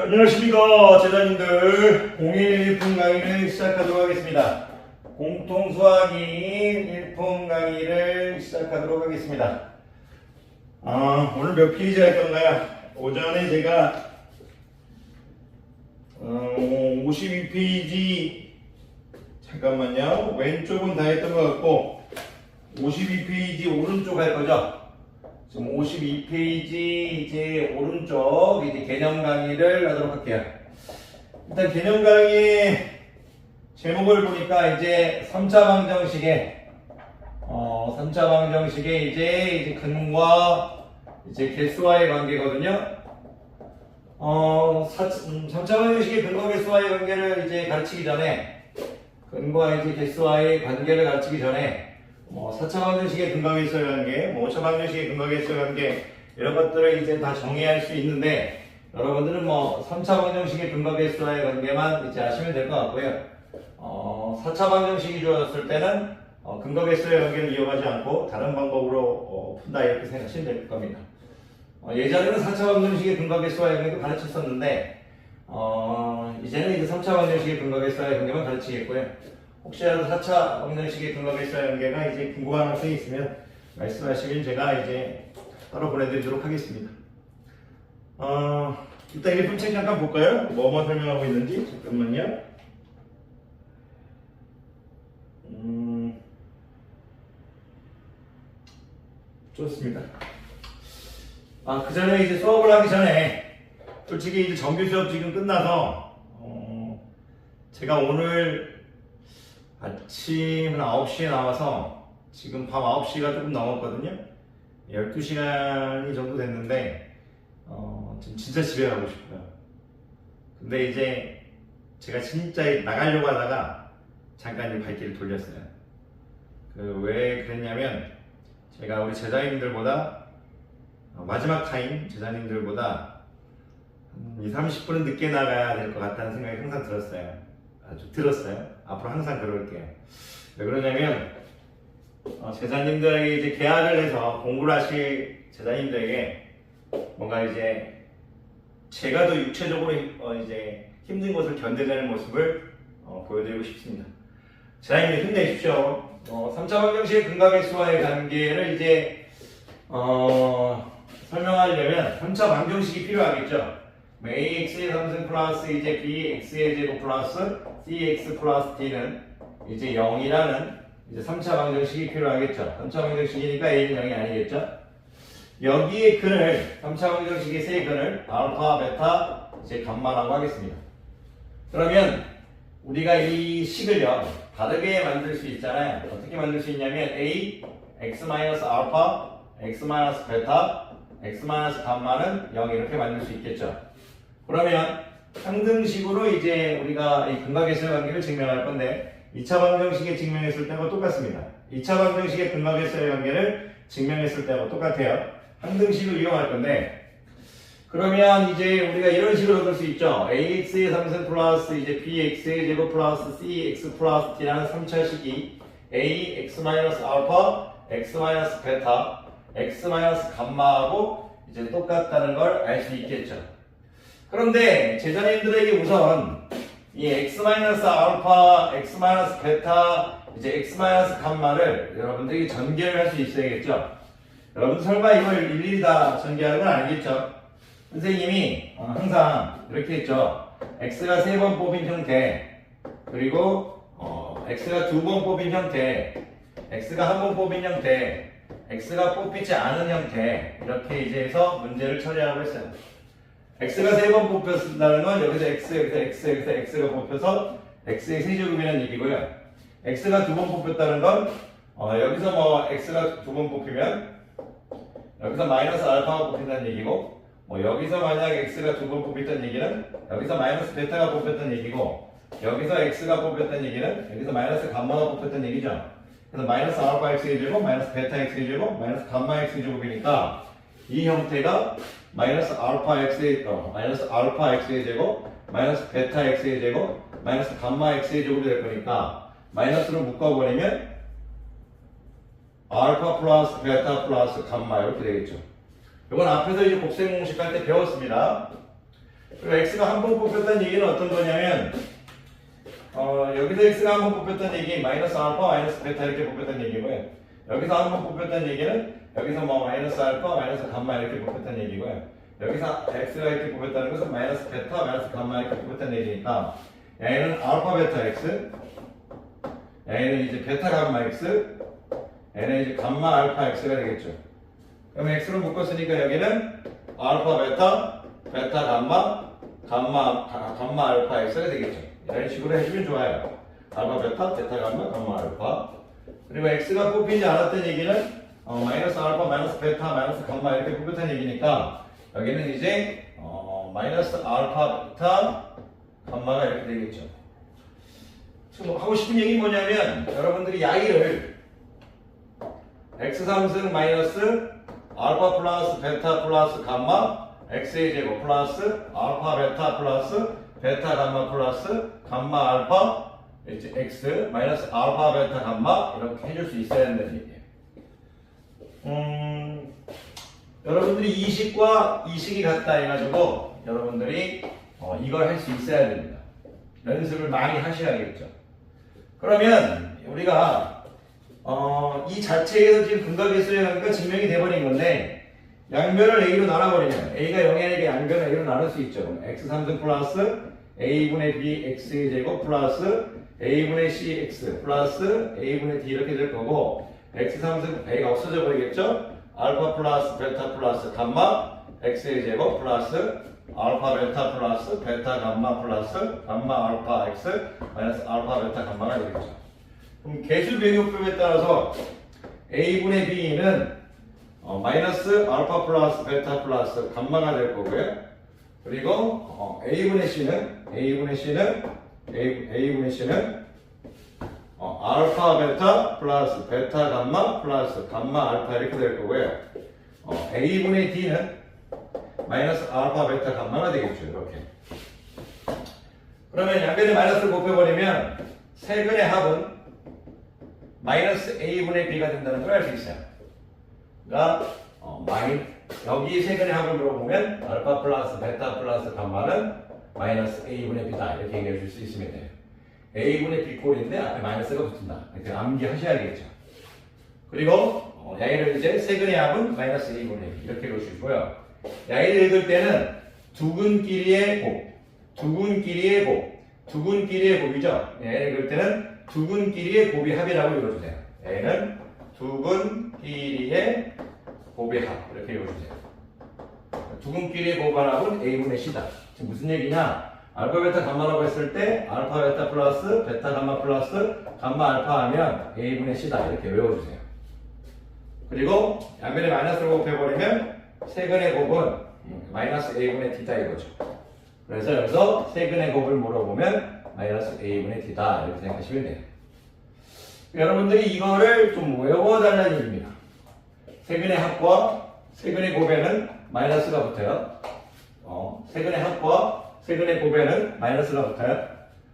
안녕하십니까 제자님들. 01일품 강의를 시작하도록 하겠습니다. 공통수학인 1품 강의를 시작하도록 하겠습니다. 아, 오늘 몇 페이지 할 건가요? 오전에 제가 어, 52페이지. 잠깐만요. 왼쪽은 다 했던 것 같고 52페이지 오른쪽 할 거죠? 지금 52페이지 이제 오른쪽 이제 개념 강의를 하도록 할게요. 일단 개념 강의 제목을 보니까 이제 3차 방정식의 어 3차 방정식의 이제 이제 근과 이제 개수와의 관계거든요. 어 4, 3차 방정식의 근과 개수와의 관계를 이제 가르치기 전에 근과 이제 개수와의 관계를 가르치기 전에 뭐 4차 방정식의 근각에서의 관계, 뭐 5차 방정식의 근각에서의 관계 이런 것들을 이제 다 정의할 수 있는데 여러분들은 뭐 3차 방정식의 근각에서의 관계만 이제 아시면 될 것 같고요. 어, 4차 방정식이 주어졌을 때는 어, 근각에서의 관계를 이용하지 않고 다른 방법으로 어, 푼다 이렇게 생각하시면 될 겁니다. 어, 예전에는 4차 방정식의 근각에서의 관계도 가르쳤었는데 어, 이제는 이제 3차 방정식의 근각에서의 관계만 가르치겠고요. 혹시라도 4차 방정식의 근각에서의 관계가 이제 궁금한 학생이 있으면 말씀하시면 제가 이제 따로 보내드리도록 하겠습니다. 어, 일단 1분 책 잠깐 볼까요? 뭐뭐 설명하고 있는지 잠깐만요. 음, 좋습니다. 아, 그 전에 이제 수업을 하기 전에 솔직히 이제 정규 수업 지금 끝나서 어, 제가 오늘 아침 한 9시에 나와서 지금 밤 9시가 조금 넘었거든요. 12시간이 정도 됐는데 어, 지금 진짜 집에 가고 싶어요. 근데 이제 제가 진짜 나가려고 하다가 잠깐 이 발길을 돌렸어요. 그 왜 그랬냐면 제가 우리 제자님들보다 어, 마지막 타임 제자님들보다 한 2, 30분은 늦게 나가야 될 것 같다는 생각이 항상 들었어요. 아주 들었어요. 앞으로 항상 그럴게요. 왜 그러냐면 어, 제자님들에게 이제 계약을 해서 공부를 하실 제자님들에게 뭔가 이제 제가 더 육체적으로 어, 이제 힘든 것을 견뎌내는 모습을 어, 보여드리고 싶습니다. 제자님들 힘내십시오. 어, 3차 방정식의 근각의 수와의 관계를 이제 어, 설명하려면 3차 방정식이 필요하겠죠. Ax의 3승 플러스 이제 bx의 제곱 플러스 cx 플러스 d는 이제 0이라는 이제 3차 방정식이 필요하겠죠. 3차 방정식이니까 a는 0이 아니겠죠. 여기에 근을 3차 방정식의 세 근을 알파, 베타, 이제 감마라고 하겠습니다. 그러면 우리가 이 식을요 다르게 만들 수 있잖아요. 어떻게 만들 수 있냐면 a x 마이너스 알파, x 마이너스 베타, x 마이너스 감마는 0 이렇게 만들 수 있겠죠. 그러면 상등식으로 이제 우리가 이 근각에서의 관계를 증명할 건데 2차 방정식에 증명했을 때하고 똑같습니다. 2차 방정식의 근각에서의 관계를 증명했을 때하고 똑같아요. 상등식을 이용할 건데 그러면 이제 우리가 이런 식으로 얻을 수 있죠. ax의 3승 플러스 이제 bx의 제곱 플러스 cx 플러스 t라는 3차식이 a x 마이너스 알파 x 마이너스 베타 x 마이너스 감마하고 이제 똑같다는 걸 알 수 있겠죠. 그런데 제자님들에게 우선 이 x 마이너스 알파, x 마이너스 베타, 이제 x 마이너스 감마를 여러분들이 전개를 할수 있어야겠죠. 여러분 설마 이걸 일일이 다 전개하는 건 아니겠죠? 선생님이 어, 항상 이렇게 했죠. x가 세 번 뽑힌 형태, 그리고 어, x가 두 번 뽑힌 형태, x가 한 번 뽑힌 형태, x가 뽑히지 않은 형태 이렇게 이제 해서 문제를 처리하고 있어요. X가 세 번 뽑혔다는 건 여기서 x, 여기서 x, 여기서 x가 뽑혀서 x의 세제곱이라는 얘기고요. x가 두 번 뽑혔다는 건 어, 여기서 뭐 x가 두 번 뽑히면 여기서 마이너스 알파가 뽑힌다는 얘기고 뭐 여기서 만약 x가 두 번 뽑혔다는 얘기는 여기서 마이너스 베타가 뽑혔다는 얘기고 여기서 x가 뽑혔다는 얘기는 여기서 마이너스 감마가 뽑혔다는 얘기죠. 그래서 마이너스 알파 x의 제곱, 마이너스 베타 x의 제곱, 마이너스 감마 x의 제곱이니까 이 형태가 마이너스 알파 x의 어, 마이너스 알파 x의 제곱, 마이너스 베타 x의 제곱, 마이너스 감마 x의 제곱이 될 거니까 마이너스로 묶어버리면 알파 플러스 베타 플러스 감마 이렇게 되겠죠. 이건 앞에서 이제 곱셈 공식 할 때 배웠습니다. 그리고 x가 한 번 뽑혔다는 얘기는 어떤 거냐면 어, 여기서 x가 한 번 뽑혔다는 얘기 마이너스 알파 마이너스 베타 이렇게 뽑혔다는 얘기고요. 여기서 한 번 뽑혔다는 얘기는 여기서 뭐 마이너스 알파 마이너스 감마 이렇게 뽑혔다는 얘기고요. 여기서 x가 이렇게 뽑혔다는 것은 마이너스 베타 마이너스 감마 이렇게 뽑혔다는 얘기니까 얘는 알파 베타 x 얘는 이제 베타 감마 x 얘는 이제 감마 알파 x가 되겠죠. 그럼 x로 묶었으니까 여기는 알파 베타 베타 감마 감마 가- 감마 알파 x가 되겠죠. 이런 식으로 해주면 좋아요. 알파 베타 베타 감마 감마 알파 그리고 x가 뽑히지 않았던 얘기는 어, 마이너스 알파 마이너스 베타 마이너스 감마 이렇게 뽑혔다는 얘기니까 여기는 이제 어, 마이너스 알파 베타 감마가 이렇게 되겠죠. 지금 하고 싶은 얘기 뭐냐면 여러분들이 야이를 x 3승 마이너스 알파 플러스 베타 플러스 감마 x의 제곱 플러스 알파 베타 플러스 베타 감마 플러스 감마 알파 이제 x 마이너스 알파 베타 감마 이렇게 해줄 수 있어야 된다는. 음, 여러분들이 이식과 이식이 같다 해가지고 여러분들이 어, 이걸 할 수 있어야 됩니다. 연습을 많이 하셔야겠죠. 그러면 우리가 어, 이 자체에서 지금 근각계수의 관계가 증명이 돼버린 건데 양변을 a로 나눠버리면 a가 0에 게 양변을 a로 나눌 수 있죠. x 3승 플러스 a분의 b x의 제곱 플러스 a분의 c x 플러스 a분의 d 이렇게 될 거고 x 3승 a가 없어져 버리겠죠. 알파 플러스 베타 플러스 감마 x의 제곱 플러스 알파 베타 플러스 베타 감마 플러스 감마 알파 x 마이너스 알파 베타 감마가 되겠죠. 그럼 개수 변형법에 따라서 a분의 b는 어, 마이너스 알파 플러스 베타 플러스 감마가 될 거고요. 그리고 어, a분의 c는 a분의 c는 a, a분의 c는 어, 알파 베타 플러스 베타 감마 플러스 감마 알파 이렇게 될 거고요. 어, a분의 d는 마이너스 알파 베타 감마가 되겠죠. 이렇게. 그러면 양변에 마이너스를 곱해버리면 세근의 합은 마이너스 a분의 b가 된다는 걸 알 수 있어요. 그러니까 어, 마이 여기 세근의 합을 물어보면 알파 플러스 베타 플러스 감마는 마이너스 a분의 b다 이렇게 얘기해 줄 수 있으면 돼요. A분의 b 꼴인데 앞에 마이너스가 붙은다. 이렇게 암기하셔야겠죠. 그리고 어, 야이를 이제 세근의 합은 마이너스 a분의 이렇게 읽으시고요. 야이를 읽을 때는 두근끼리의 곱, 두근끼리의 곱, 두근끼리의 곱이죠. 야이를 읽을 때는 두근끼리의 곱이 합이라고 읽어주세요. 얘는 두근끼리의 곱의 합 이렇게 읽어주세요. 두근끼리의 곱합은 a분의 c다. 지금 무슨 얘기냐? 알파 베타 감마라고 했을 때 알파 베타 플러스 베타 감마 플러스 감마 알파 하면 a분의 c다 이렇게 외워주세요. 그리고 양변에 마이너스를 곱해버리면 세근의 곱은 마이너스 a분의 d다 이거죠. 그래서 여기서 세근의 곱을 물어보면 마이너스 a분의 d다 이렇게 생각하시면 돼요. 여러분들이 이거를 좀 외워달라는 얘기입니다. 세근의 합과 세근의 곱에는 마이너스가 붙어요. 어, 세근의 합과 세근의 곱에는 마이너스가 붙어요.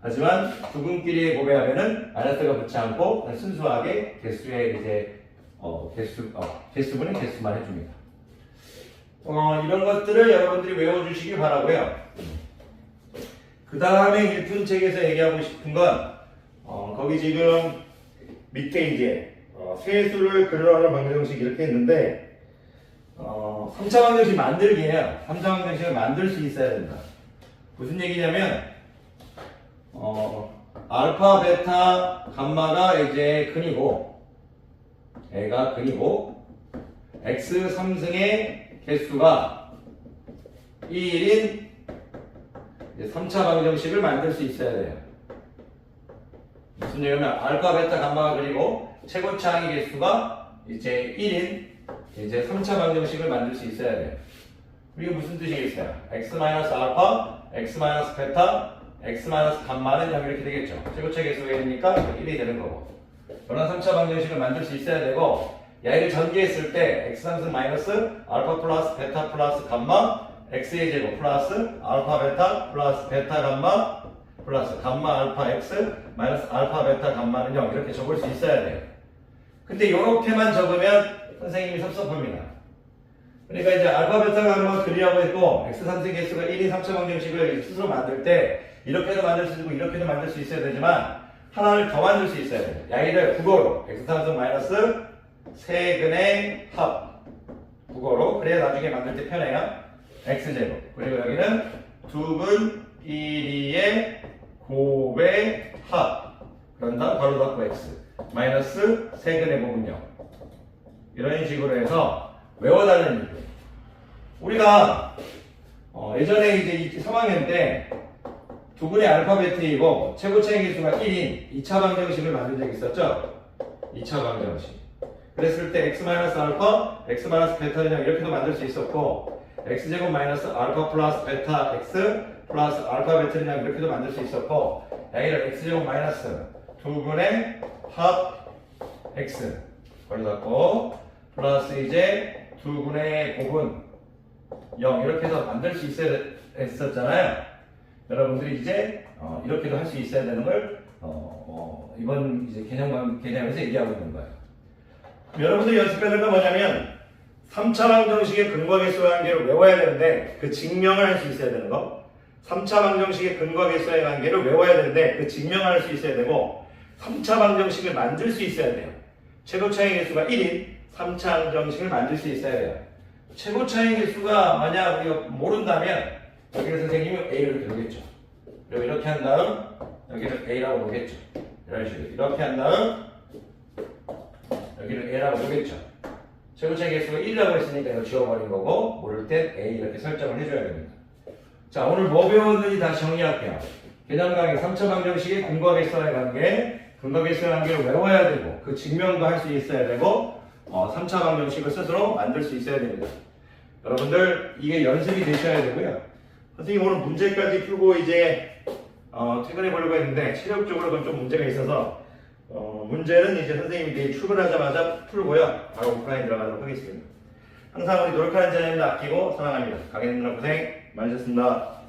하지만 두근끼리의 곱의 합에는 마이너스가 붙지 않고 순수하게 개수의 이제 어, 개수 어, 개수분은 개수만 해줍니다. 어, 이런 것들을 여러분들이 외워주시기 바라고요. 그 다음에 일푼책에서 얘기하고 싶은 건 어, 거기 지금 밑에 이제 어, 세수를 그려하는 방정식 이렇게 했는데 어, 3차 방정식 만들기예요. 3차 방정식을 만들 수 있어야 된다. 무슨 얘기냐면 어, 알파, 베타, 감마가 이제 근이고 애가 근이고 x 3승의 개수가 1인 3차 방정식을 만들 수 있어야 돼요. 무슨 얘기냐면 알파, 베타, 감마가 그리고 최고차항의 개수가 이제 1인 이제 3차 방정식을 만들 수 있어야 돼요. 이게 무슨 뜻이겠어요? x 마이너스 알파, x 마이너스 베타, x 마이너스 0 이렇게 되겠죠. 최고차 개수가 1이니까 1이 되는 거고. 그런 3차 방정식을 만들 수 있어야 되고 야이를 전개했을 때 x 3승 마이너스 알파 플러스 베타 플러스 감마 x의 제곱 플러스 알파 베타 플러스 베타 감마 플러스 감마 알파 x 마이너스 알파 베타 감마는 0 이렇게 적을 수 있어야 돼요. 근데 이렇게만 적으면 선생님이 섭섭합니다. 그러니까 이제 알파 베타가 한번 그리라고 했고 x 3세 개수가 1인 3차 방정식을 스스로 만들 때 이렇게도 만들 수 있고 이렇게도 만들 수 있어야 되지만 하나를 더 만들 수 있어야 돼요. 야이를 국어로 x 3승 마이너스 세근의 합 국어로 그래야 나중에 만들 때 편해요. x제곱 그리고 여기는 두근 1이의 곱의 합 그런다 바로 닫고 x 마이너스 세근의 0 이런 식으로 해서 외워달라는 얘기예요. 우리가 어, 예전에 이제 이 3학년 때 두 분의 알파베트이고 최고 차이 개수가 1인 2차 방정식을 만든 적이 있었죠? 2차 방정식. 그랬을 때 x 마이너스 알파, x 마이너스 베타는 이렇게도 만들 수 있었고 x제곱 마이너스 알파 플러스 베타 x 플러스 알파 베타는 이렇게도 만들 수 있었고 여기를 x제곱 마이너스 두 분의 합 x 걸렸고 플러스 이제 두 분의 곱은 0 이렇게 해서 만들 수 있어야 했었잖아요. 여러분들이 이제 어, 이렇게도 할 수 있어야 되는 걸 어, 어, 이번 이제 개념 개념에서 얘기하고 있는 거예요. 여러분들이 연습해야 되는 건 뭐냐면 3차 방정식의 근거 개수의 관계를 외워야 되는데 그 증명을 할 수 있어야 되는 거. 3차 방정식의 근거 개수의 관계를 외워야 되는데 그 증명을 할 수 있어야 되고 3차 방정식을 만들 수 있어야 돼요. 최고 차이 개수가 1인 3차 방정식을 만들 수 있어야 돼요. 최고 차이 개수가 만약 우리가 모른다면 여기를 선생님이 A를 놓겠죠. 그리고 이렇게 한 다음 여기를 A라고 놓겠죠. 이런 식으로 이렇게 한 다음 여기를 A라고 놓겠죠. 최고 차이 개수가 1이라고 했으니까 이거 지워버린 거고 모를 땐 A 이렇게 설정을 해줘야 됩니다. 자 오늘 뭐 배웠는지 다시 정리할게요. 개념 강의 3차 방정식의 근거 개수와의 관계, 개수의 관계를 외워야 되고 그 증명도 할 수 있어야 되고 어, 3차 방정식을 스스로 만들 수 있어야 됩니다. 여러분들 이게 연습이 되셔야 되고요. 선생님 오늘 문제까지 풀고 이제 어, 퇴근해 보려고 했는데 체력적으로 그건 좀 문제가 있어서 어, 문제는 이제 선생님이 내일 출근하자마자 풀고요. 바로 오프라인 들어가도록 하겠습니다. 항상 우리 노력하는 자녀님들 아끼고 사랑합니다. 강의님들 고생 많으셨습니다.